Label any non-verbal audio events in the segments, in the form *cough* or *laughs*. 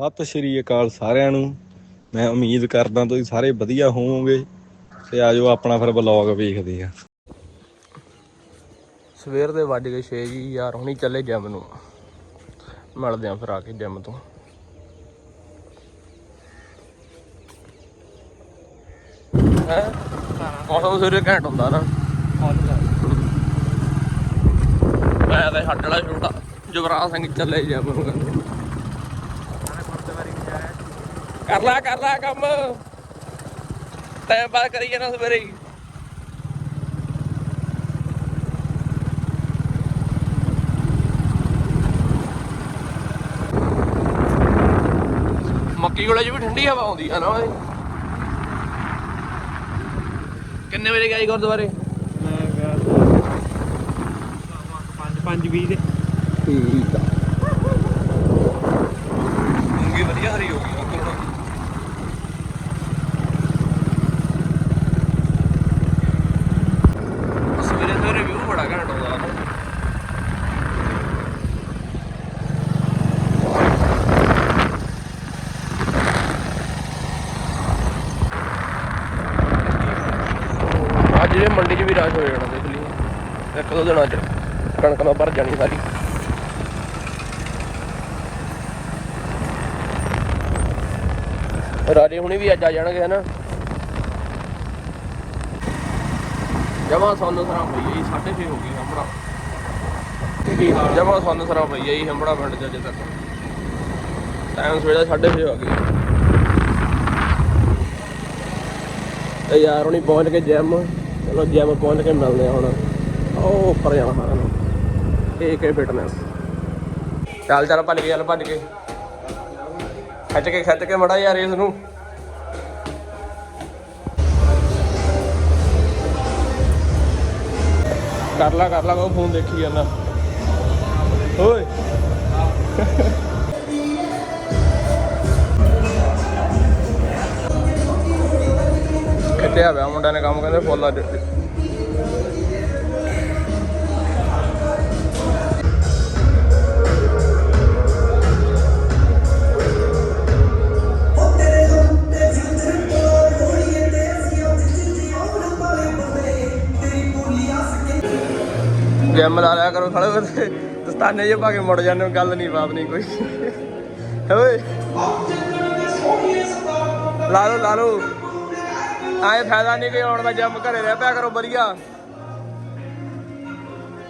ਸਤਿ ਸ਼੍ਰੀ ਅਕਾਲ ਸਾਰਿਆਂ ਨੂੰ। ਮੈਂ ਉਮੀਦ ਕਰਦਾ ਤੁਸੀਂ ਸਾਰੇ ਵਧੀਆ ਹੋਵੋਗੇ ਤੇ ਆਜੋ ਆਪਣਾ ਫਿਰ ਵਲੌਗ ਵੇਖਦੇ ਆ ਸਵੇਰ ਦੇ ਵੱਜ ਗਏ 6 ਜੀ, ਯਾਰ ਹੁਣੀ ਚੱਲੇ ਜਿਮ ਨੂੰ। ਮਿਲਦੇ ਆਂ ਫਿਰ ਆ ਕੇ ਜਿਮ ਤੋਂ। ਹੈ? ਮੌਸਮ ਸਵੇਰੇ ਘੈਂਟ ਹੁੰਦਾ ਨਾ। ਮੈਂ ਤੇ ਹੱਡ ਵਾਲਾ ਛੋਟਾ। ਜਵਰਾਜ ਸਿੰਘ ਚੱਲੇ ਜਿਮ ਨੂੰ। ਕਰ ਲੈ ਕਰ ਲੈ ਕੰਮ। ਟਾਈਮ ਪਾਸ ਕਰੀ ਜਾਣਾ ਸਵੇਰੇ ਹੀ। ਮੱਕੀ ਕੋਲੇ ਜੀ ਵੀ ਠੰਡੀ ਹਵਾ ਆਉਂਦੀ ਆ ਨਾ ਓਏ। ਕਿੰਨੇ ਵਜੇ ਗਏ ਗੁਰਦੁਆਰੇ? ਪੰਜ ਪੰਜ ਵੀਹ ਦੇ। ਠੀਕ ਆ ਮੂੰਗੀ ਵਧੀਆ ਹਰੀ ਹੋ ਗਈ ਅੰਕਲ ਹੁਣ ਸਵੇਰੇ ਸਵੇਰੇ ਵਿਊ ਬੜਾ ਘੈਂਟ ਆਉਂਦਾ ਨਾ ਅੱਜ ਇਹ ਮੰਡੀ 'ਚ ਵੀ ਰਸ਼ ਹੋ ਜਾਣਾ ਦੇਖ ਲਈ ਇੱਕ ਕਣਕ ਨਾਲ ਭਰ ਜਾਣੀ ਸਾਰੀ। ਰਾਜੇ ਹੁਣੇ ਵੀ ਅੱਜ ਆ ਜਾਣਗੇ, ਹਨਾ? ਜਮਾ ਸਾਨੂੰ ਸਰਾਂ ਪਈ ਹੈ 6:30 ਹੋ ਗਈ ਹੰਬੜਾ। ਜਮਾ ਸਾਨੂੰ ਸਰਾਂ ਪਈ ਹੈ ਜੀ, ਹੰਬੜਾ ਪਿੰਡ ਚ ਅਜੇ ਤੱਕ। ਟਾਈਮ ਸਵੇਰੇ 6:30 ਹੋ ਗਈ ਤੇ ਯਾਰ ਹੁਣੀ ਪਹੁੰਚ ਕੇ ਜਿਮ ਚਲੋ ਜਿਮ ਪਹੁੰਚ ਕੇ ਮਿਲਦੇ ਆ ਹੁਣ। ਉਹ ਉੱਪਰ ਜਾਣਾ ਸਾਰਾ ਨੂੰ। ਏਕੇ ਫਿਟਨੈਸ ਚੱਲ ਚੱਲ, ਭੱਜ ਕੇ ਚੱਲ, ਭੱਜ ਕੇ ਖਿੱਚ ਕੇ ਖਿੱਚ ਕੇ ਮੜਾ ਯਾਰ ਇਸ ਨੂੰ। ਕਰ ਲਾ ਕਰ ਲਾ, ਉਹ ਫੋਨ ਦੇਖੀ ਜਾਂਦਾ। ਓਏ। ਕਿੱਥੇ ਆ ਵਿਆ ਮੁੰਡਾ ਨੇ, ਕੰਮ ਕਹਿੰਦੇ ਫੁੱਲ ਅੱਜ। ਜਿਮ ਲਾ ਲਿਆ ਕਰੋ ਖੜੇ ਹੋਏ ਦਸਤਾਨੇ ਜੇ ਪਾ ਕੇ ਮੁੜ ਜਾਂਦੇ ਹੋ, ਗੱਲ ਨਹੀਂ ਬਾਤ ਨਹੀਂ ਕੋਈ। ਓਏ। ਲਾ ਲਓ ਲਾ ਲਓ। ਆਏ ਫਾਇਦਾ ਨਹੀਂ ਕੋਈ ਆਉਣ ਦਾ ਜਿਮ ਘਰੇ ਰਹਿ ਪਿਆ ਕਰੋ ਵਧੀਆ।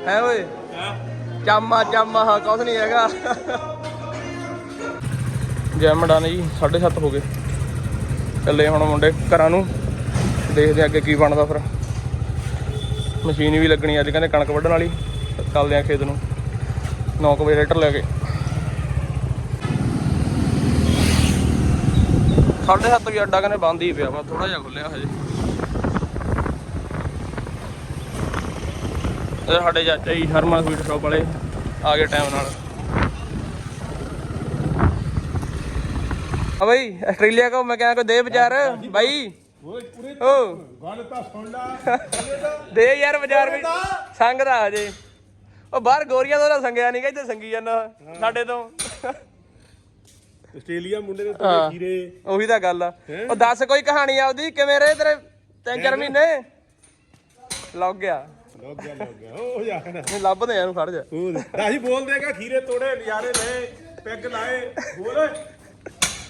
ਹੈ ਓਏ। ਚਾਮਾ ਚਾਮਾ ਹਾਂ ਕੁਛ ਨਹੀਂ ਹੈਗਾ। ਜਿਮ ਡਨ ਜੀ 7:30 ਹੋ ਗਏ। ਚੱਲੇ ਹੁਣ ਮੁੰਡੇ ਘਰਾਂ ਨੂੰ ਦੇਖਦੇ ਅੱਗੇ ਕੀ ਬਣਦਾ ਫਿਰ। ਮਸ਼ੀਨ ਵੀ ਲੱਗਣੀ ਅੱਜ, ਕਹਿੰਦੇ ਕਣਕ ਵੱਢਣ ਵਾਲੀ। ਚੱਲਦੇ ਆ ਖੇਤ ਨੂੰ। 9 ਵਜੇ ਰੇਟਰ ਲੈ ਕੇ। ਸਾਢੇ ਸੱਤ ਵੀ ਅੱਡਾ ਕਹਿੰਦੇ ਬੰਦ ਹੀ ਪਿਆ ਵਾ ਥੋੜਾ ਜਿਹਾ ਖੁੱਲਿਆ ਹਜੇ। ਇਹ ਸਾਡੇ ਚਾਚਾ ਜੀ, ਹਰਮਨ ਸਵੀਟ ਸ਼ਾਪ ਵਾਲੇ, ਆ ਗਏ ਟਾਈਮ ਨਾਲ। ਆ ਬਈ, ਆਸਟ੍ਰੇਲੀਆ ਕੋ ਮੈਂ ਕਿਹਾ ਕੋ ਦੇ ਵਿਚਾਰ ਬਾਈ। ਓਏ ਪੂਰੇ ਓ। ਗੱਲ ਤਾਂ ਸੁਣ ਲੈ। *laughs* ਦੇ ਯਾਰ ਬਾਜ਼ਾਰ ਵਿੱਚ। ਸੰਗਦਾ। ਹਜੇ ਉਹ ਬਾਹਰ ਗੋਰੀਆਂ ਤੋਂ ਤਾਂ ਸੰਗਿਆ ਨਹੀਂ ਇੱਥੇ ਸੰਗੀ ਜਾਂਦਾ ਸਾਡੇ ਤੋਂ। ਆਸਟ੍ਰੇਲੀਆ ਮੁੰਡੇ ਦੇ ਹਾਂ। ਤੋੜੇ ਖੀਰੇ। ਉਹੀ ਤਾਂ ਗੱਲ ਆ। ਉਹ ਦੱਸ ਕੋਈ ਕਹਾਣੀ ਆਪਦੀ ਕਿਵੇਂ ਰਹੇ ਤੇਰੇ ਤਿੰਨ ਚਾਰ ਮਹੀਨੇ? ਲੱਗ ਗਿਆ। ਲੱਗ ਗਿਆ ਲੱਗ ਗਿਆ। ਉਹ ਨਹੀਂ ਲੱਭਦੇ ਆ ਇਹਨੂੰ ਖੜ ਜਾ। ਉਹ ਦਾਹੀ ਬੋਲ ਦੇਗਾ ਖੀਰੇ ਤੋੜੇ ਨਜ਼ਾਰੇ ਲਏ ਪੈਗ ਲਾਏ। ਬੋਲ।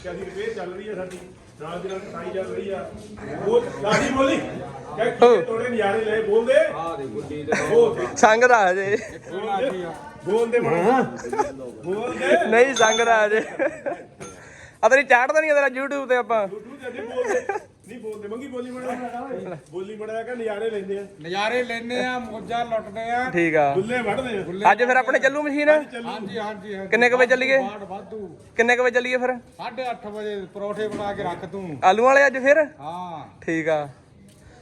ਰਿਪੇਅਰ ਚੱਲ ਰਹੀ ਹੈ ਸਾਡੀ। ਨਾਲ ਦੀ ਨਾਲ ਰਹੀ ਆ। ਬੋਲੀ ਕਹਿ ਤੋੜੇ ਨਜ਼ਾਰੇ ਤੇ ਸੰਗਦਾ ਹਜੇ ਬੋਲ ਦੇ। ਮਣਾ ਬੋਲ ਦੇ। ਨਹੀਂ ਸੰਗਦਾ ਹਜੇ ਆ ਤੇਰੀ ਚਾੜ ਤਾਂ ਨਹੀਂ ਤੇਰਾ YouTube ਤੇ ਆਪਾਂ। ਤੂੰ ਨਹੀਂ ਬੋਲਦੇ। ਮੰਗੀ ਬੋਲੀ ਮੜਾ ਬੋਲੀ ਮੜਾ ਕਿ ਨਜ਼ਾਰੇ ਲੈਂਦੇ ਆ। ਨਜ਼ਾਰੇ ਲੈਨੇ ਆ ਮੋਜਾਂ ਲੁੱਟਦੇ ਆ। ਠੀਕ ਆ। ਦੁੱਲੇ ਵੜਦੇ ਆ। ਅੱਜ ਫਿਰ ਆਪਣੇ ਚੱਲੂ ਮਸ਼ੀਨ? ਹਾਂਜੀ ਹਾਂਜੀ ਹਾਂਜੀ। ਕਿੰਨੇ ਕੁ ਵਜੇ ਚੱਲੀਏ? ਬਾੜ ਵਾਧੂ। ਕਿੰਨੇ ਕੁ ਵਜੇ ਚੱਲੀਏ ਫਿਰ? 8:30 ਵਜੇ ਪਰੌਠੇ ਬਣਾ ਕੇ ਰੱਖ ਤੂੰ। ਆਲੂ ਵਾਲੇ ਅੱਜ ਫਿਰ? ਹਾਂ। ਠੀਕ ਆ।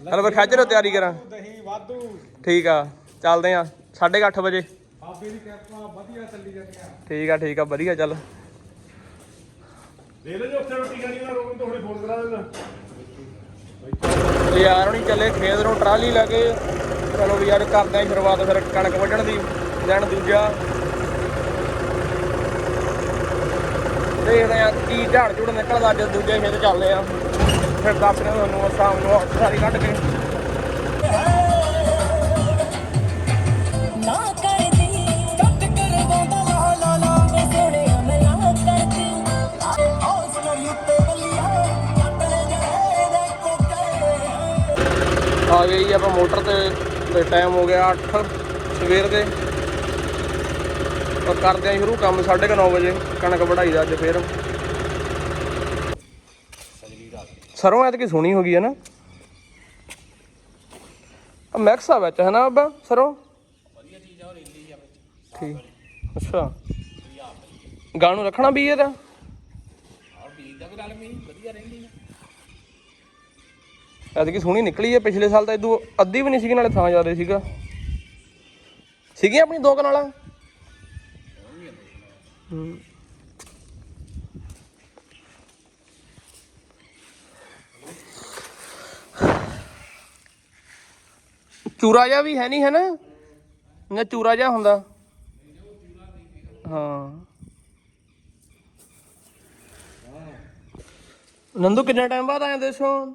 ਚਲ ਫਿਰ ਖੱਜ ਲੋ ਤਿਆਰੀ ਕਰਾਂ। ਦਹੀਂ ਵਾਧੂ। ਠੀਕ ਆ। ਚੱਲਦੇ ਆ। 8:30 ਵਜੇ। ਬਾਬੇ ਦੀ ਕਿਰਪਾ ਵਧੀਆ ਚੱਲੀ ਜਾਂਦੀ ਆ। ਠੀਕ ਆ ਠੀਕ ਆ। ਵਧੀਆ ਚੱਲ। ਦੇ ਲੈ ਜੋ ਉੱਥੇ ਰੋਟੀ ਖਾਣੀ ਨਾ ਰੋਕਣ ਤੋਂ ਹੁਣੇ ਫੋਨ ਕਰਾ ਦੇਣਾ ਤੇ ਯਾਰ ਹੁਣੀ ਚੱਲੇ, ਖੇਤ ਨੂੰ ਟਰਾਲੀ ਲੈ ਕੇ, ਚਲੋ ਵੀ ਯਾਰ ਕਰਦੇ ਆਂ ਸ਼ੁਰੂਆਤ ਫਿਰ ਕਣਕ ਵੱਢਣ ਦੀ ਦਿਨ ਦੂਜਾ। ਦੇਖਦੇ ਆ ਕੀ ਝਾੜ ਝੂੜ ਨਿਕਲਦਾ, ਅੱਜ ਦੂਜੇ ਖੇਤ ਚੱਲਦੇ ਆ ਫਿਰ ਦੱਸਦੇ ਆ ਤੁਹਾਨੂੰ ਸ਼ਾਮ ਨੂੰ ਸਾਰੀ ਕੱਢ ਕੇ। ਮੋਟਰ ਤੇ ਤੇ ਟਾਈਮ ਹੋ ਗਿਆ 8 ਸਵੇਰ ਦੇ। ਔਰ ਕਰਦੇ ਆ ਸ਼ੁਰੂ ਕੰਮ 9:30 ਵਜੇ, ਕਣਕ ਵਢਾਈ ਦਾ ਅੱਜ ਫੇਰ। ਸਰੋਂ ਐਤਕੀ ਸੋਹਣੀ ਹੋ ਗਈ ਹੈ ਨਾ। ਆ ਮੈਕਸ ਆ ਵਿੱਚ, ਹੈ ਨਾ ਅੱਬਾ ਸਰੋਂ? ਵਧੀਆ ਚੀਜ਼ ਆ ਰੇਲੀ ਆ ਵਿੱਚ ਠੀਕ ਅੱਛਾ ਗਾਣੂ ਰੱਖਣਾ ਵੀ ਇਹਦਾ ਐਤਕੀ ਸੋਹਣੀ ਨਿਕਲੀ ਹੈ ਪਿਛਲੇ ਸਾਲ ਤਾਂ ਇਦੋਂ ਅੱਧੀ ਵੀ ਨਹੀਂ ਸੀਗੀ ਨਾਲੇ ਥਾਂ ਜ਼ਿਆਦਾ ਸੀਗਾ। ਸੀਗੀਆਂ ਆਪਣੀ ਦੋ ਕਨਾਲਾਂ? ਹੂੰ। ਚੂਰਾ ਜਿਹਾ ਵੀ ਹੈ ਨਹੀਂ ਹੈ ਨਾ? ਨਾ ਚੂਰਾ ਜਿਹਾ ਹੁੰਦਾ। ਹਾਂ। ਨੰਦੂ ਕਿੰਨਾ ਟਾਈਮ ਬਾਅਦ ਆਇਆ ਦੇਸ਼ੋਂ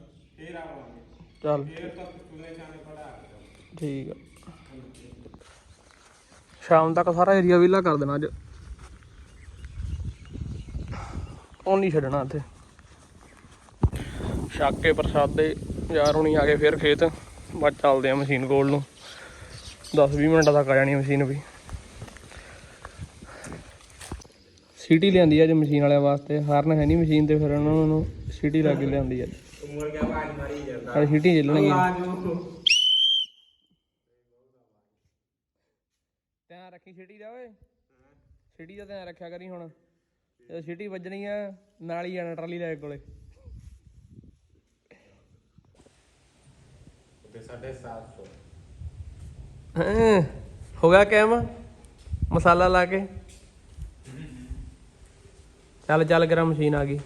ਚੱਲ। ਠੀਕ ਆ। ਸ਼ਾਮ ਤੱਕ ਸਾਰਾ ਏਰੀਆ ਵਿਲਾ ਕਰ ਦੇਣਾ ਅੱਜ। ਉਹ ਨਹੀਂ ਛੱਡਣਾ ਇੱਥੇ। ਛੱਕ ਕੇ ਪ੍ਰਸਾਦੇ ਯਾਰ ਹੁਣੀ ਆ ਗਏ ਫਿਰ ਖੇਤ। ਬਸ ਚੱਲਦੇ ਆ ਮਸ਼ੀਨ ਕੋਲ ਨੂੰ। 10-20 ਮਿੰਟਾਂ ਤੱਕ ਆ ਜਾਣੀ ਮਸ਼ੀਨ ਵੀ। ਸੀਟੀ ਲਿਆਂਦੀ ਅੱਜ ਮਸ਼ੀਨ ਵਾਲਿਆਂ ਵਾਸਤੇ। ਹਾਰਨ ਹੈ ਨਹੀਂ ਮਸ਼ੀਨ ਤੇ ਫਿਰ ਉਹਨਾਂ ਨੂੰ ਸੀਟੀ ਲਾ ਕੇ ਲਿਆਂਦੀ ਅੱਜ ਉਮਰ ਗਿਆ ਬਾਜ ਮਾਰੀ ਜਾਂਦਾ। ਚੱਲਣਗੀ ਧਿਆਨ ਰੱਖੀ ਸੀਟੀ ਦਾ ਓਏ। ਸੀਟੀ ਦਾ ਧਿਆਨ ਰੱਖਿਆ ਕਰੀ ਹੁਣ। ਜਦੋਂ ਸੀਟੀ ਵੱਜਣੀ ਆ ਨਾਲ ਹੀ ਜਾਣਾ ਟਰਾਲੀ ਲੈ ਕੇ ਕੋਲੇ। ਹਾਂ ਹੋ ਗਿਆ ਕੈਮ ਮਸਾਲਾ ਲਾ ਕੇ। ਚੱਲ ਚੱਲ ਕਰਾਂ ਮਸ਼ੀਨ ਆ ਗਈ।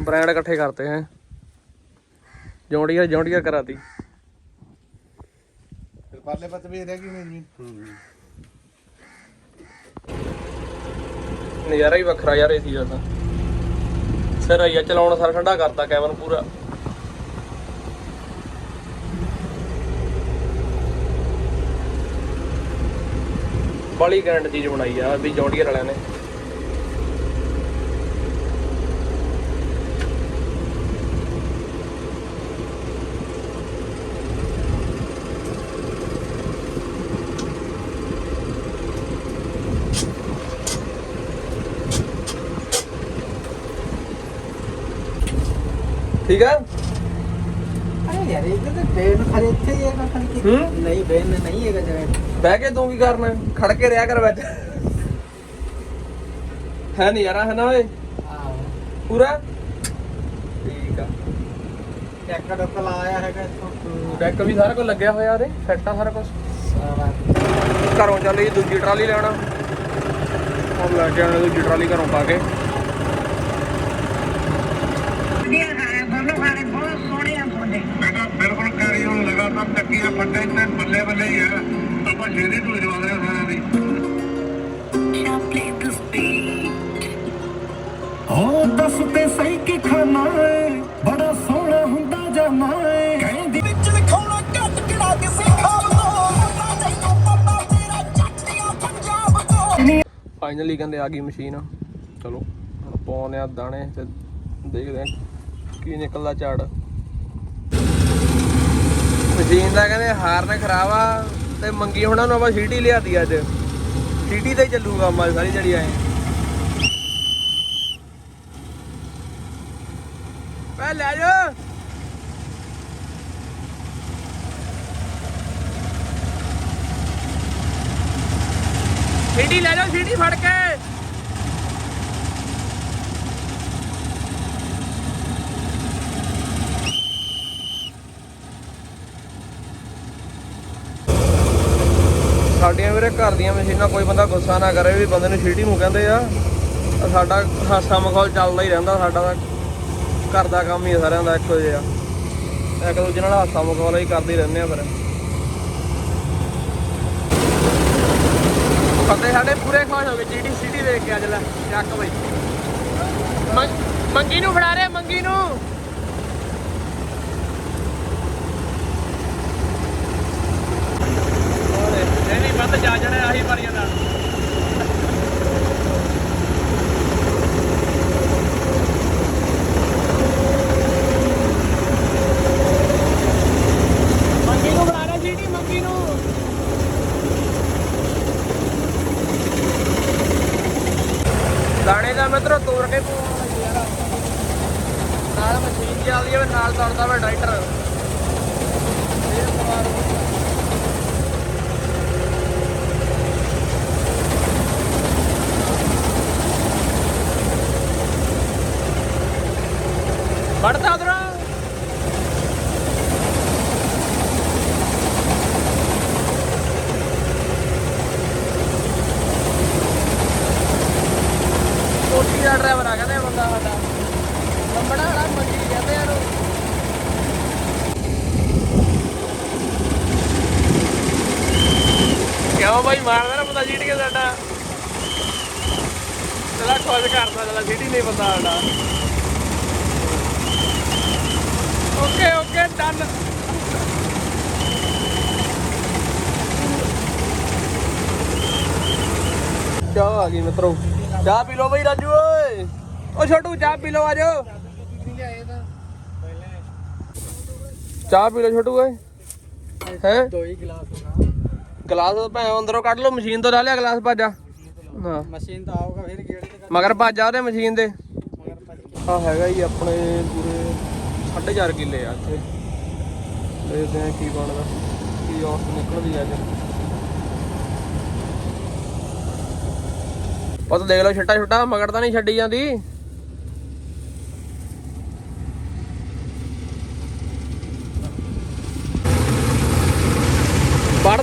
ਬ੍ਰਾਂਡ ਇਕੱਠੇ ਕਰਤੇ ਹੈ। ਜੌਂਡੀਆ ਜੌਂਡੀਆ ਕਰਾਤੀ। ਫਿਰ ਪਰਲੇ ਪੱਤ ਵੀ ਰਹਿ ਗਈ ਮੇਰੀ ਨਜ਼ਾਰਾ ਹੀ ਵੱਖਰਾ ਯਾਰ ਏਸੀ ਦਾ ਤਾਂ। ਸਿਰ ਆਇਆ ਚਲਾਉਣ ਸਾਰਾ ਠੰਡਾ ਕਰਤਾ ਕੈਬਨ ਪੂਰਾ। ਬੜੀ ਗਰੰਟ ਚੀਜ਼ ਬਣਾਈ ਆ ਵੀ ਜੌਂਡੀਅਰ ਵਾਲਿਆਂ ਨੇ ਠੀਕ ਆ ਸਾਰਾ ਕੁਝ ਲੱਗਿਆ ਹੋਇਆ ਉਹਦੇ ਸਾਰਾ ਕੁਝ ਘਰੋਂ ਚੱਲੀ ਦੂਜੀ ਟਰਾਲੀ ਲੈਣਾ। ਉਹ ਲੈ ਕੇ ਆਉਣਾ ਦੂਜੀ ਟਰਾਲੀ ਘਰੋਂ ਪਾ ਕੇ। ਵੱਡੇ ਤੇ ਬੱਲੇ ਬੱਲੇ ਹੀ ਆ। ਆਪਾਂ ਸ਼ੇਰੀ ਢੋਲ ਜਵਾ ਰਹੇ ਸਾਰਿਆਂ ਦੀ। ਹੋ ਦੱਸ ਤੇ ਸਹੀ ਕਿ ਖਾਣਾ ਏ? ਬੜਾ ਸੋਹਣਾ ਹੁੰਦਾ ਜਾਣਾ ਏ? ਫਾਈਨਲੀ ਕਹਿੰਦੇ ਆ ਗਈ ਮਸ਼ੀਨ। ਚਲੋ ਪਾਉਨੇ ਆ ਦਾਣੇ ਤੇ ਦੇਖਦੇ ਆ ਕੀ ਨਿਕਲਦਾ ਝਾੜ। ਮਸ਼ੀਨ ਦਾ ਕਹਿੰਦੇ ਹਾਰਨ ਖਰਾਬ ਆ ਤੇ ਮੰਗੀ ਉਹਨਾਂ ਨੂੰ ਆਪਾਂ ਸੀਟੀ ਲਿਆਤੀ ਅੱਜ। ਸੀਟੀ ਤੇ ਚੱਲੂਗਾ ਮਾ ਸਾਰੀ ਜੜੀ ਆਏ। ਪੈ ਲੈ ਜਾ। ਸੀਡੀ ਲੈ ਜਾਓ ਸੀਡੀ ਫੜ ਕੇ। ਸਾਡੀਆਂ ਵੀਰੇ ਘਰ ਦੀਆਂ ਮਸ਼ੀਨਾਂ ਕੋਈ ਬੰਦਾ ਗੁੱਸਾ ਨਾ ਕਰੇ ਵੀ ਬੰਦੇ ਨੂੰ ਸੀਟੀ ਨੂੰ ਕਹਿੰਦੇ ਆ ਸਾਡਾ ਹਾਸਾ ਮਖੌਲ ਚੱਲਦਾ ਹੀ ਰਹਿੰਦਾ, ਸਾਡਾ ਤਾਂ ਘਰ ਦਾ ਕੰਮ ਹੀ ਸਾਰਿਆਂ ਦਾ ਇੱਕੋ ਜਿਹਾ। ਇੱਕ ਦੂਜੇ ਨਾਲ ਹਾਸਾ ਮਖੌਲ ਹੀ ਕਰਦੇ ਰਹਿੰਦੇ ਆ ਫਿਰ। ਬੰਦੇ ਸਾਡੇ ਪੂਰੇ ਖੁਸ਼ ਹੋ ਗਏ ਜੀਡੀ ਸਿਟੀ ਦੇਖ ਕੇ ਅੱਜ ਲੈ, ਚੱਕ ਬਈ। ਮੰਗੀ ਨੂੰ ਫੜਾ ਰਿਹਾ, ਮੰਗੀ ਨੂੰ ਨਹੀਂ ਨਹੀਂ ਬੰਦ ਜਾ ਜਣਾ ਆਹੀ ਵਾਰੀਆਂ ਦਾ ਮੰਗੀ ਨੂੰ ਫੜਾ ਰਿਹਾ ਜੀਡੀ ਮੰਗੀ ਨੂੰ ਦਾਣੇ ਦਾ ਮਿੱਤਰੋ ਤੋੜ ਕੇ ਪਵਾਉਣਾ ਯਾਰ ਨਾਲ ਮਸ਼ੀਨ ਚੱਲਦੀ ਹੈ ਨਾਲ ਤੁਰਦਾ ਵਾ ਟਰੈਕਟਰ ਇਹ ਸਵਾਰ ਵੜਦਾ ਉਧਰੋਂ ਕੋਠੀ ਦਾ ਡਰਾਈਵਰ ਆ ਕਹਿੰਦੇ ਬੰਦਾ ਸਾਡਾ ਲੰਬੜਾ ਵਾਲਾ ਮੰਗੀ ਕਿਉਂ ਬਾਈ? ਮਾਰਦਾ ਨਾ ਬੰਦਾ ਜੀਟ ਕੇ ਸਾਡਾ। ਚਲਾ ਖੋਜ ਕਰਦਾ ਚਲਾ ਸਿਟੀ ਨਹੀਂ ਬੰਦਾ ਸਾਡਾ। ਓਕੇ ਓਕੇ ਡਨ ਚਾਹ ਆ ਗਈ ਮਿੱਤਰੋ। ਚਾਹ ਪੀ ਲਓ ਬਈ ਰਾਜੂ, ਓਏ। ਓ ਛੋਟੂ, ਚਾਹ ਪੀ ਲਓ ਆਜੋ ਚਾਹ ਪੀ ਲਓ ਛੋਟੂ ਓਏ। ਹੈ? ਦੋ ਹੀ ਗਲਾਸ ਗਲਾਸ ਭੈਂ ਅੰਦਰੋਂ ਕੱਢ ਲਓ ਮਸ਼ੀਨ ਤੋਂ ਲਾ ਲਿਆ ਗਲਾਸ ਭਾਜਾ। ਹਾਂ। ਮਸ਼ੀਨ ਤਾਂ ਆਊਗਾ ਫਿਰ ਗੇੜੇ ਤੇ ਮਗਰ ਭਾਜਾ ਉਹਦੇ ਮਸ਼ੀਨ ਦੇ। ਆ ਹੈਗਾ ਹੀ ਆਪਣੇ ਪੂਰੇ 4.5 ਕਿੱਲੇ ਆ ਇੱਥੇ। ਦੇਖਦੇ ਆ ਕੀ ਬਣਦਾ ਕੀ ਔਸਤ ਨਿਕਲਦੀ ਅੱਜ। ਉਹ ਤਾਂ ਦੇਖ ਲਓ ਛੱਟਾ ਛੱਟਾ ਮਗਰ ਤਾਂ ਨਹੀਂ ਛੱਡੀ ਜਾਂਦੀ।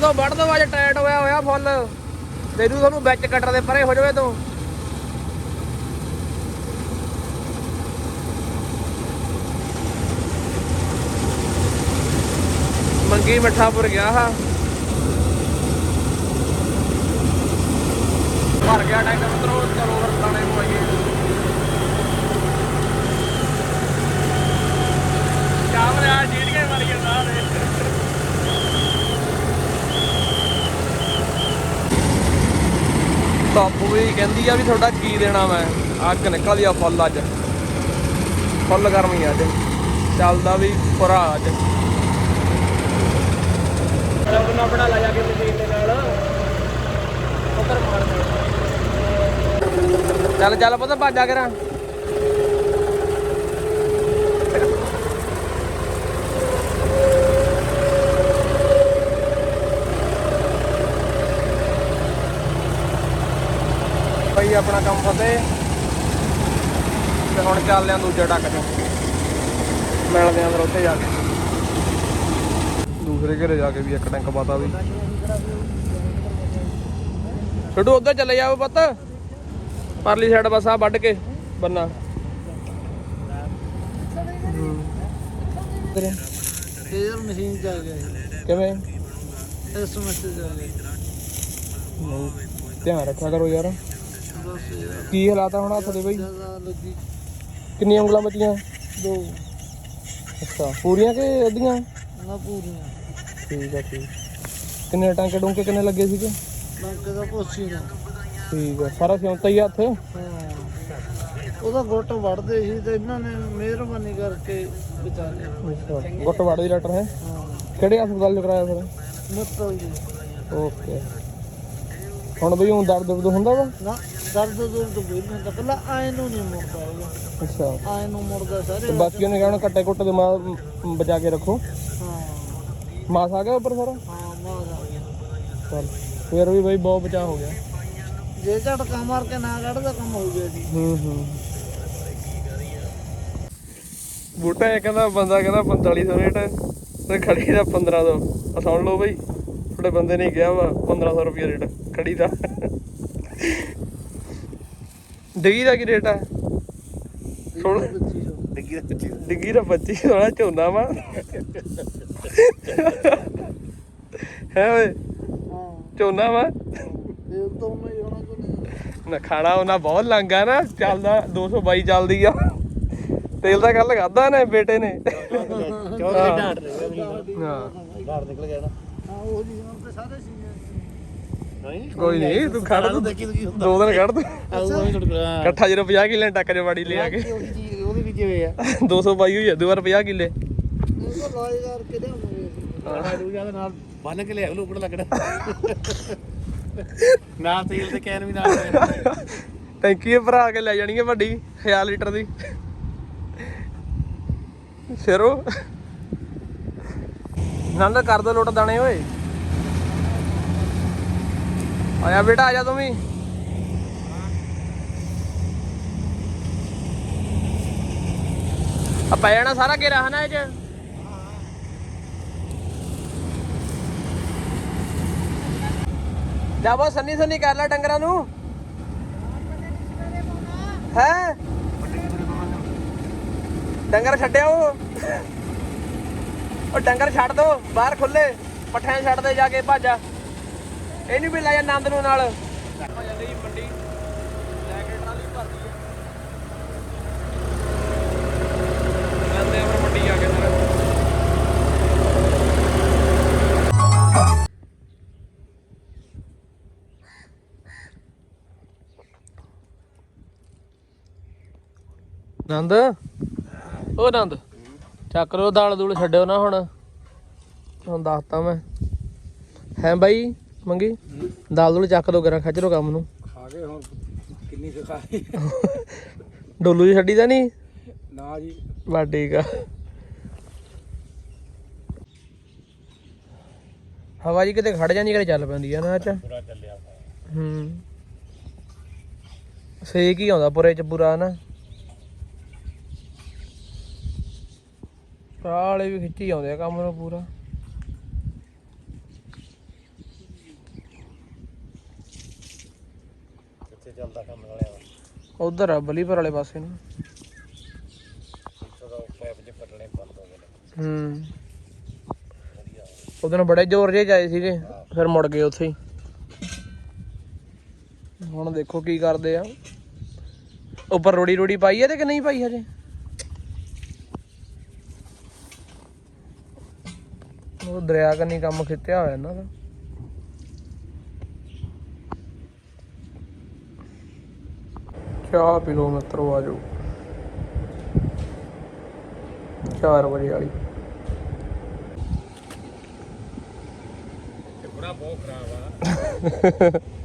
ਵੜ ਦੋ ਵੜ ਦੋ ਅੱਜ ਟਾਇਟ ਹੋਇਆ ਹੋਇਆ ਫੁੱਲ। ਦੇ ਦੂ ਤੁਹਾਨੂੰ ਵਿੱਚ ਕਟਰ ਦੇ ਪਰੇ ਹੋ ਜਾਵੇ ਤੂੰ। ਮੰਗੀ ਮੱਠਾਪੁਰ ਗਿਆ ਹਾਂ। ਭਰ ਗਿਆ ਟੈਂਕ ਮਤਰੋ ਚਲੋ ਫਿਰ ਤਾਣੇ ਨੂੰ ਆਈਏ ਕਾਮਰੇ ਆ ਜੀੜ ਕੇ ਮਰ ਗਿਆ ਸਾਰੇ ਵੀ ਕਹਿੰਦੀ ਆ ਵੀ ਤੁਹਾਡਾ ਕੀ ਦੇਣਾ ਮੈਂ? ਅੱਗ ਨਿਕਲਦੀ ਆ ਫੁੱਲ ਅੱਜ। ਫੁੱਲ ਗਰਮੀ ਅੱਜ। ਚੱਲਦਾ ਵੀ ਪੁਰਾ ਅੱਜ। ਆਪਣਾ ਬਣਾ ਲਾ ਜਾ ਕੇ ਮਸ਼ੀਨ ਦੇ ਨਾਲ। ਉੱਧਰ ਮਾਰ ਚੱਲ ਚੱਲ ਪਤਾ ਭੱਜਾ ਕਰਾਂ। ਭਾਈ ਆਪਣਾ ਕੰਮ ਫਤੇ ਤੇ ਹੁਣ ਚੱਲਦੇ ਆਂ ਦੂਜੇ ਟੱਕ ਤੇ ਮਿਲਦੇ ਆਂ ਫਿਰ ਉੱਥੇ ਜਾ ਕੇ। ਦੂਸਰੇ ਘਰੇ ਜਾ ਕੇ ਵੀ ਇੱਕ ਟੈਂਕ ਪਾਤਾ ਵੀ। ਛੱਡੋ ਉੱਧਰ ਚੱਲੇ ਜਾਓ ਪੁੱਤ। ਪਰਲੀ ਸਾਈਡ ਬਸ ਆ ਵੱਢ ਕੇ ਬੰਨਾ। ਇਹ ਮਸ਼ੀਨ ਚ ਆ ਗਿਆ ਕਿਵੇਂ? ਇਸ ਮਸ਼ੀਨ ਚ ਆ ਗਿਆ। ਧਿਆਨ ਰੱਖਿਆ ਕਰੋ ਯਾਰ। ਕੀ ਹਾਲਾਤ ਆ ਹੁਣ ਹੱਥ ਦੇ ਬਈ? ਲੱਗੀ ਕਿੰਨੀਆਂ ਉਂਗਲਾਂ ਬਚੀਆਂ ਦੋ। ਅੱਛਾ ਪੂਰੀਆਂ ਕਿ ਅੱਧੀਆਂ? ਨਾ ਪੂਰੀਆਂ। ਠੀਕ ਆ ਠੀਕ। ਕਿੰਨੇ ਟਾਂਕੇ ਡੂੰਕੇ ਕਿੰਨੇ ਲੱਗੇ ਸੀਗੇ? ਬੰਕ ਦਾ ਪੋਛੀ ਨਾ। ਠੀਕ ਆ ਸਾਰਾ ਸਿਉਂਤਾ ਹੀ ਆ ਹੱਥ? ਉਹਦਾ ਗੁੱਟ ਵੜਦੇ ਸੀ ਤੇ ਇਹਨਾਂ ਨੇ ਮਿਹਰਬਾਨੀ ਕਰਕੇ ਬਚਾ ਲਿਆ। ਗੁੱਟ ਵਾੜ ਦੀ ਡਾਕਟਰ ਹੈ? ਕਿਹੜੇ ਹਸਪਤਾਲ ਚ ਕਰਾਇਆ ਫਿਰ? ਮਤਲਬ ਜੀ। ਓਕੇ। ਹੁਣ ਬਈ ਹੁਣ ਦਰਦ ਦੁਰਦ ਹੁੰਦਾ ਵਾ? ਨਾ। ਦਰਦ ਦੂਰ ਤੋਂ ਕੋਈ ਨਹੀਂ ਹੁੰਦਾ ਪਹਿਲਾਂ ਆਏ ਨੂੰ ਨਹੀਂ ਮੁੜਦਾ ਅੱਛਾ। ਆਏ ਨੂੰ ਮੁੜਦਾ ਤੇ ਸਾਰੇ ਬਾਕੀ ਉਹਨੇ ਕਹਿਣਾ ਕੱਟੇ ਕੁੱਟੇ ਦੇ ਮਾ ਬਚਾ ਕੇ ਰੱਖੋ। ਹਾਂ। ਮਾਸ ਆ ਗਿਆ ਉੱਪਰ ਸਾਰਾ? ਹਾਂ ਮਾਸ ਆ ਗਿਆ। ਚੱਲ ਫੇਰ ਵੀ ਬਈ ਬਹੁਤ ਬਚਾ ਹੋ ਗਿਆ। ਜੇ ਝਟਕਾ ਮਾਰ ਕੇ ਨਾ ਕੱਢਦਾ ਕੰਮ ਹੋ ਗਿਆ ਜੀ। ਹੂੰ ਹੂੰ। ਬੂਟਾ ਇਹ ਕਹਿੰਦਾ ਬੰਦਾ ਕਹਿੰਦਾ 4500 ਰੇਟ ਤੇ ਖੜੀ ਦਾ 1500 ਆ ਸੁਣ ਲਓ ਬਈ ਤੁਹਾਡੇ ਬੰਦੇ ਨੇ ਕਿਹਾ ਵਾ 1500 ਰੁਪਏ ਰੇਟ ਖੜੀ ਦਾ। ਡਿੱਗੀ ਦਾ ਕੀ ਰੇਟ ਆ? ਸੁਣ। ਡਿੱਗੀ ਦਾ 25 ਵਾਲਾ ਝੋਨਾ ਵਾ। ਹੈ ਓਏ ਝੋਨਾ ਵਾ। ਇਹ ਤੋਂ ਮੈਂ ਹੋਣਾ ਕੋਈ ਨਹੀਂ ਨਾ ਖਾਣਾ ਉਹਨਾਂ ਬਹੁਤ ਲੰਗਾ ਨਾ ਚੱਲਦਾ 222 ਚੱਲਦੀ ਆ। ਤੇਲ ਦਾ ਗੱਲ ਖਾਦਾ ਨੇ ਬੇਟੇ ਨੇ। ਚੌਧਰੀ ਡਾਂਟ ਰਹੇ ਹਾਂ। ਬਾਹਰ ਨਿਕਲ ਗਿਆ ਨਾ ਹਾਂ ਉਹ ਜੀ ਹੁਣ ਤੇ ਸਾਰੇ ਸੀ ਕੋਈ ਨਹੀਂ ਤੂੰ ਖੜ ਤੂੰ ਦੇਖੀ ਕੀ ਹੁੰਦਾ? ਦੋ ਦਿਨ ਕੱਢ ਤੂੰ। ਆਊਗਾ ਵੀ ਇਕੱਠਾ ਜਦੋਂ 50 ਕਿੱਲੇ ਟੱਕ ਦੇ ਵਾੜੀ ਲਿਆ ਕੇ। ਉਹੀ ਚੀਜ਼ ਉਹਦੇ ਵਿੱਚ ਹੋਏ ਆ? *laughs* 222 ਹੋਈ ਆ ਦੋ ਵਾਰ 50 ਕਿੱਲੇ। ਨਾਲ ਬੰਨ ਕੇ ਲਿਆ ਲੂਕੜ ਲੱਗਣਾ। *laughs* ਨਾਲ ਤੇਲ ਤੇ ਕੈਨ ਵੀ ਨਾਲ ਟੈਂਕੀ ਭਰਾ ਕੇ ਲੈ ਜਾਣੀ ਹੈ ਵੱਡੀ 1000 ਲੀਟਰ ਦੀ। ਸਿਰੋ। ਨੰਦ ਕਰ ਦੋ ਲੋਟ ਦਾਣੇ ਓਏ। ਆਇਆ ਬੇਟਾ, ਆ ਜਾ ਤੂੰ ਵੀ। ਆ ਪੈ ਜਾਣਾ ਸਾਰਾ ਘੇਰਾ ਹਨਾ ਇਹ ਚ? ਜਾਬੋ ਸੰਨੀ ਸੰਨੀ ਕਰ ਲੈ ਡੰਗਰਾਂ ਨੂੰ। ਹੈ? ਡੰਗਰ ਛੱਡਿਓ ਉਹ। ਡੰਗਰ ਛੱਡ ਦੋ, ਬਾਹਰ ਖੁੱਲੇ ਪੱਠਿਆਂ ਛੱਡ ਦੇ, ਜਾ ਕੇ ਭਾਜਾ ਇਹਨੂੰ ਵੀ ਲੈ ਜਾ ਨੰਦ ਨੂੰ ਨਾਲ। ਹੋ ਜਾਂਦੀ ਜੀ ਮੰਡੀ ਲੈ ਕੇ ਟਰਾਲੀ ਭਰਦੀ ਹੈ ਜਾਂਦੇ ਆ ਫਿਰ ਮੰਡੀ ਆ ਕੇ ਫਿਰ ਨੰਦ? ਉਹ ਨੰਦ ਚੱਕ ਲੋ ਦਾਲ ਦੂਲ ਛੱਡਿਓ ਨਾ ਹੁਣ। ਹੁਣ ਦੱਸਤਾ ਮੈਂ। ਹੈ ਬਾਈ? ਮੰਗੀ? ਦਾਲ ਦੂਲ ਚੱਕ ਦੋ ਗਰਾਂ ਖੱਚ ਲੋ ਕੰਮ ਨੂੰ। ਖਾ ਗਏ ਹੁਣ ਕਿੰਨੀ ਕੁ ਖਾਈ ਡੋਲੂ ਜੀ ਛੱਡੀ ਤਾਂ ਨਹੀਂ? ਨਾ ਜੀ। ਬਾ ਠੀਕ ਆ। ਹਵਾ ਜੀ ਕਿਤੇ ਖੜ ਜਾਂਦੀ ਕਿਤੇ ਚੱਲ ਪੈਂਦੀ ਆ ਨਾ ਅੱਜ ਪੂਰਾ ਚੱਲਿਆ ਹੂੰ। ਸੇਕ ਹੀ ਆਉਂਦਾ ਪੁਰੇ ਚ ਪੂਰਾ ਨਾ ਵਾਲੇ ਵੀ ਖਿੱਚੀ ਆਉਂਦੇ ਆ ਕੰਮ ਨੂੰ ਪੂਰਾ। ਚੱਲਦਾ ਕੰਮ ਵਾਲਿਆ ਉਧਰ ਆ ਬਲੀਪੁਰ ਵਾਲੇ ਪਾਸੇ ਨੂੰ। ਇੱਥੋਂ ਦਾ ਪੈਪ ਜੇ ਪਟਣੇ ਬੰਦ ਹੋ ਗਏ ਹੂੰ। ਉਹਦੇ ਬੜੇ ਜ਼ੋਰ ਜੇ ਜਾਏ ਸੀਗੇ ਫਿਰ ਮੁੜ ਗਏ ਉੱਥੇ ਹੀ। ਹੁਣ ਦੇਖੋ ਕੀ ਕਰਦੇ ਆ। ਉੱਪਰ ਰੋੜੀ ਰੋੜੀ ਪਾਈ ਹੈ ਤੇ ਕਿ ਨਹੀਂ ਪਾਈ ਹਜੇ? ਉਹ ਦਰਿਆ ਕੰਨੀ ਕੰਮ ਖਿੱਤਿਆ ਹੋਇਆ ਇਹਨਾਂ ਦਾ। ਚਾਹ ਪੀ ਲਓ ਮਿੱਤਰੋ ਆ ਜਾਓ 4 ਵਜੇ ਵਾਲੀ। ਬੁਰਾ ਬਹੁਤ ਖਰਾਬ ਆ *laughs*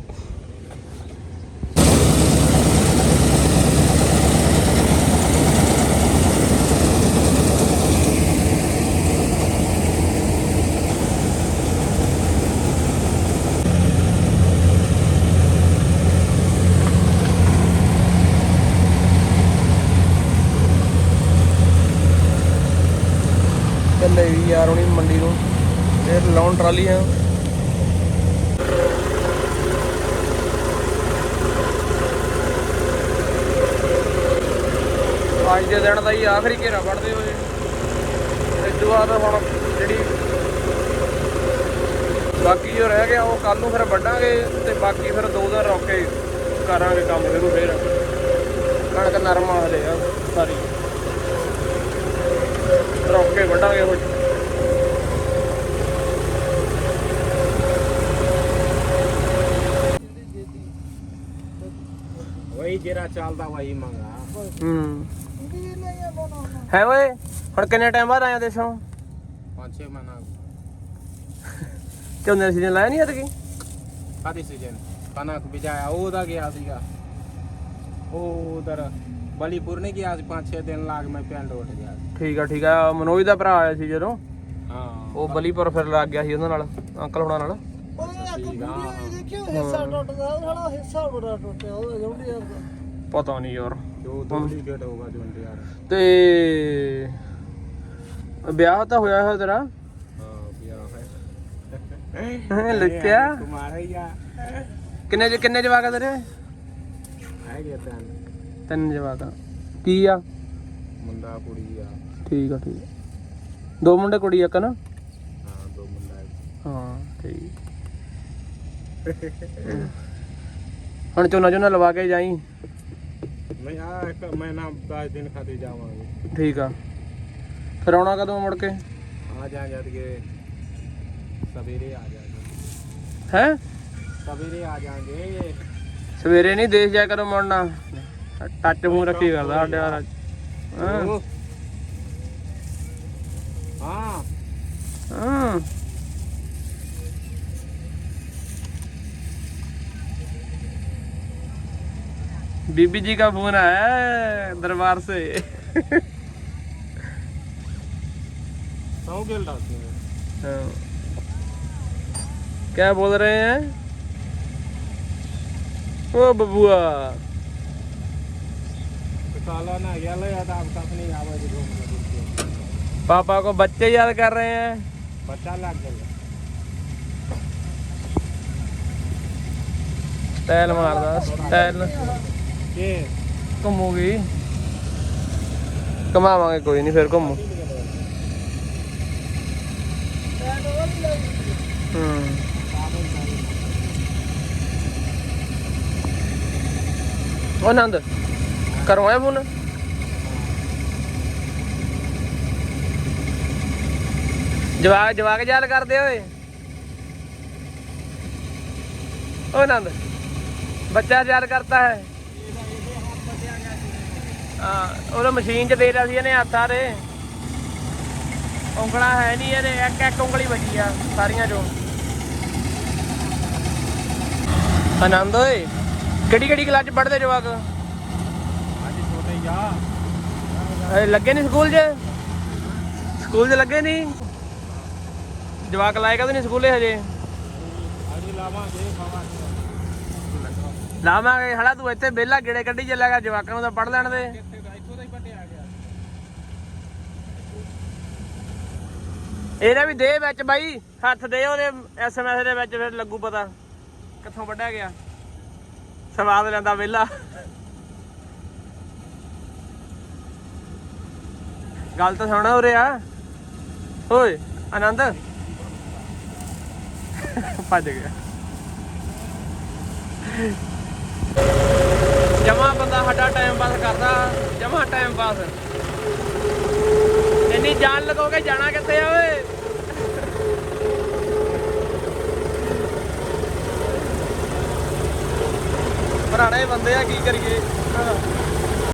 ਚੱਲੇ ਵੀ ਯਾਰ ਫਿਰ ਲਾਉਣ ਟਰਾਲੀ ਆ। ਅੱਜ ਦੇ ਦਿਨ ਦਾ ਹੀ ਆਖਰੀ ਘੇਰਾ ਵੱਢਦੇ ਹੋਏ ਇਸ ਤੋਂ ਬਾਅਦ ਹੁਣ ਜਿਹੜੀ ਬਾਕੀ ਜੋ ਰਹਿ ਗਿਆ, ਉਹ ਕੱਲ ਨੂੰ ਫਿਰ ਵੱਢਾਂਗੇ ਤੇ ਬਾਕੀ ਫਿਰ ਦੋ ਦਿਨ ਰੁਕ ਕੇ ਕਰਾਂਗੇ ਕੰਮ ਸ਼ੁਰੂ ਫੇਰ। ਕਣਕ ਨਰਮ ਆ ਹਲੇ ਆ ਸਾਰੀ। ਰੁਕ ਕੇ ਵੱਢਾਂਗੇ ਉਹ ਵਹੀ ਜਿਹੜਾ ਚੱਲਦਾ ਵਹੀ ਮੰਗਾ। ਹੂੰ। ਹੈ ਓਏ ਹੁਣ ਕਿੰਨੇ ਟਾਈਮ ਬਾਅਦ ਆਇਆ ਦੇਸ਼ੋਂ? ਪੰਜ ਛੇ ਮਹੀਨਾ ਝੋਨੇ ਦਾ ਸੀਜ਼ਨ ਲਾਇਆ ਨਹੀਂ ਐਤਕੀ ਕਾਦੀ ਸੀਜ਼ਨ ਕਣਕ ਬਿਜਾਇਆ ਉਹ ਉਹਦਾ ਗਿਆ ਸੀਗਾ। ਉਹ ਉਧਰ ਬਲੀਪੁਰ ਨਹੀਂ ਗਿਆ ਸੀ 5-6 ਦਿਨ ਲਾਗ ਮੈਂ ਪਿੰਡ ਉੱਠ ਗਿਆ। ਠੀਕ ਆ ਠੀਕ ਆ। ਮਨੋਜ ਦਾ ਭਰਾ ਆਇਆ ਸੀ ਜਦੋਂ? ਹਾਂ। ਉਹ ਬਲੀਪੁਰ ਫਿਰ ਲੱਗ ਗਿਆ ਸੀ ਉਹਨਾਂ ਨਾਲ ਅੰਕਲ ਹੁਣਾਂ ਨਾਲ। ਠੀਕ ਆ ਦੇਖਿਓ ਹਿੱਸਾ ਟੁੱਟਦਾ ਸਾਡਾ ਹਿੱਸਾ ਬੜਾ ਟੁੱਟਿਆ ਉਹਦਾ ਜੋੜੀ ਯਾਰ ਦਾ। ਪਤਾ ਨਹੀਂ ਯਾਰ। ਜੋ ਡੁਪਲੀਕੇਟ ਹੋਗਾ ਜੁੰਡ ਯਾਰ। ਤੇ ਵਿਆਹ ਤਾਂ ਹੋਇਆ ਹੋਇਆ ਤੇਰਾ? ਹਾਂ ਵਿਆਹ ਹੈ *laughs* ਆ। ਕਿੰਨੇ ਜ- ਕਿੰਨੇ ਜਵਾਕ ਆ ਤੇਰੇ? ਹੈਗੇ ਤਾਂ ਤਿੰਨ। ਜਵਾਕ ਆ। ਕੀ ਆ? ਮੁੰਡਾ ਕੁੜੀ ਆ। ਠੀਕ ਆ ਠੀਕ ਆ। ਦੋ ਮੁੰਡੇ ਕੁੜੀ ਇੱਕ ਨਾ? ਹਾਂ ਦੋ ਮੁੰਡਾ। ਹਾਂ ਠੀਕ। ਹੁਣ ਚੋਨਾ ਚੋਨਾ ਲਵਾ ਕੇ ਜਾਈ। ਮੈਂ ਆ ਇੱਕ ਮਹੀਨਾ 10 ਦਿਨ ਖਾਤੇ ਜਾਵਾਂਗੇ। ਠੀਕ ਆ। ਫਿਰ ਆਉਣਾ ਕਦੋਂ ਮੁੜ ਕੇ? ਆ ਜਾਾਂਗੇ ਸਵੇਰੇ ਆ ਜਾਾਂਗੇ ਹੈ? ਸਵੇਰੇ ਆ ਜਾਾਂਗੇ ਸਵੇਰੇ ਨਹੀਂ ਦੇਖ ਜਾ ਕਰੋ ਮੁੜਨਾ। ਟੱਚ ਮੂੰਹ ਰੱਖੀ ਕਰਦਾ ਸਾਡੇ ਵਾਲਾ। ਹਾਂ। ਹਾਂ। ਹਾਂ। बीबी जी का फोन आया है दरबार से सौ गेल डालती हैं हाँ। क्या बोल रहे हैं ओ बबुआ तो काला ना गेल या तो आप अपनी आवाज घूम के पापा को बच्चे याद कर रहे हैं बच्चा लग गया स्टाइल मारदा स्टाइल के ਘੁੰਮੂਗੀ। ਕਮਾਵਾਂਗੇ ਕੋਈ ਨਹੀਂ ਫਿਰ ਘੁੰਮੂ। ਹੂੰ। ਉਹ ਆਨੰਦ ਕਰੋ ਆਇਆ ਫੋਨ? ਜਵਾਕ ਜਵਾਕ ਯਾਦ ਕਰਦੇ ਓਏ। ਉਹ ਆਨੰਦ, ਬੱਚਾ ਯਾਦ ਕਰਤਾ ਹੈ। ਉਹਦਾ ਮਸ਼ੀਨ 'ਚ ਦੇ ਦੇਤਾ ਸੀ ਇਹਨੇ ਹੱਥ ਦੇ ਉਂਗਲਾ ਹੈ ਨਹੀਂ ਇਹਦੇ ਇੱਕ ਇੱਕ ਉਂਗਲੀ ਬਚੀ ਆ ਸਾਰੀਆਂ ਚੋਂ। ਆਨੰਦ ਓਏ ਕਿਹੜੀ ਕਿਹੜੀ ਕਲਾਸ 'ਚ ਪੜਦੇ ਜਵਾਕ? ਅੱਜ ਛੋਟੇ ਯਾ ਲੱਗੇ ਨਹੀਂ ਸਕੂਲ 'ਚ? ਸਕੂਲ 'ਚ ਲੱਗੇ ਨਹੀਂ ਜਵਾਕ ਲਾਏਗਾ ਤਾਂ ਨਹੀਂ ਸਕੂਲੇ ਹਜੇ? ਲਾਵਾਂ ਲਾਵਾਂਗੇ ਪਾਵਾਂਗੇ ਲਾਵਾਂਗੇ ਹਲਾ ਤੂੰ ਇੱਥੇ ਬੇਲਾ ਗੇੜੇ ਕੱਢੀ ਚੱਲੇਗਾ ਜਵਾਕਾਂ ਨੂੰ ਤਾਂ ਪੜ ਲੈਣ ਦੇ। ਇੱਥੋਂ ਦਾ ਗਿਆ ਵੀ ਦੇ ਵਿੱਚ ਬਾਈ, ਹੱਥ ਦੇ ਉਹਦੇ ਐਸਐਮਐਸ ਦੇ ਵਿੱਚ ਫਿਰ ਲੱਗੂ ਪਤਾ ਕਿੱਥੋਂ ਵੱਢਿਆ ਗਿਆ। ਸਵਾਦ ਲੈਂਦਾ ਵਿਹਲਾ। ਗੱਲ ਤਾਂ ਸੁਣਾ ਉਰੇ ਆ। ਓਏ, ਆਨੰਦ। ਭੱਜ ਗਿਆ। ਜਮਾ ਬੰਦਾ ਸਾਡਾ ਟਾਈਮ ਪਾਸ ਕਰਦਾ, ਜਮਾ ਟਾਈਮ ਪਾਸ ਇੰਨੀ ਜਾਨ ਕੇ ਜਾਣਾ ਕਿੱਥੇ ਆ ਓਏ? ਪੁਰਾਣੇ ਬੰਦੇ ਆ, ਕੀ ਕਰੀਏ?